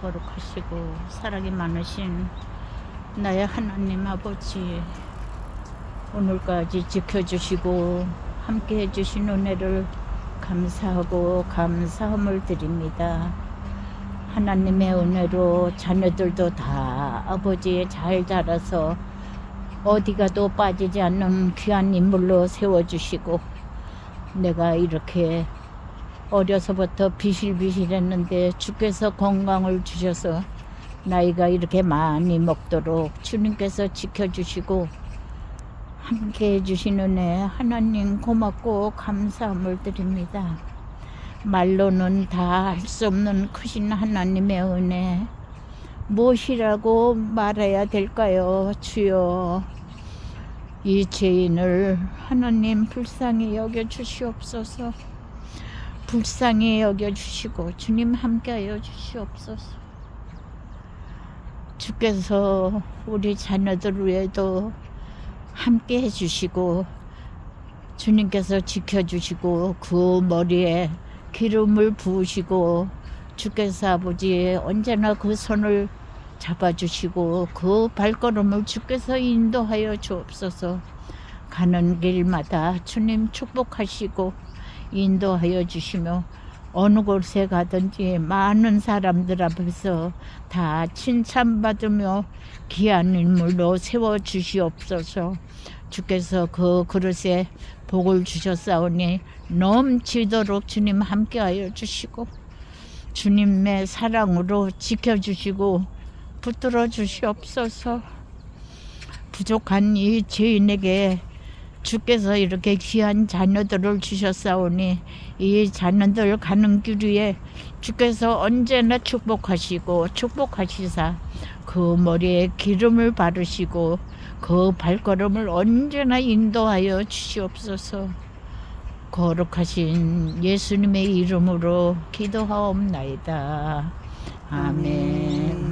거룩하시고 사랑이 많으신 나의 하나님 아버지 오늘까지 지켜주시고 함께 해주신 은혜를 감사하고 감사함을 드립니다. 하나님의 은혜로 자녀들도 다 아버지의 잘 자라서 어디 가도 빠지지 않는 귀한 인물로 세워주시고 내가 이렇게 어려서부터 비실비실했는데 주께서 건강을 주셔서 나이가 이렇게 많이 먹도록 주님께서 지켜주시고 함께 해주신 은혜 하나님 고맙고 감사함을 드립니다. 말로는 다 할 수 없는 크신 하나님의 은혜 무엇이라고 말해야 될까요 주여 이 죄인을 하나님 불쌍히 여겨 주시옵소서 불쌍히 여겨 주시고 주님 함께하여 주시옵소서. 주께서 우리 자녀들 위에도 함께 해주시고 주님께서 지켜주시고 그 머리에 기름을 부으시고 주께서 아버지 언제나 그 손을 잡아주시고 그 발걸음을 주께서 인도하여 주옵소서. 가는 길마다 주님 축복하시고 인도하여 주시며 어느 곳에 가든지 많은 사람들 앞에서 다 칭찬받으며 귀한 인물로 세워 주시옵소서. 주께서 그 그릇에 복을 주셨사오니 넘치도록 주님 함께하여 주시고 주님의 사랑으로 지켜주시고 붙들어 주시옵소서. 부족한 이 죄인에게 주께서 이렇게 귀한 자녀들을 주셨사오니 이 자녀들 가는 길 위에 주께서 언제나 축복하시고 축복하시사 그 머리에 기름을 바르시고 그 발걸음을 언제나 인도하여 주시옵소서 거룩하신 예수님의 이름으로 기도하옵나이다. 아멘.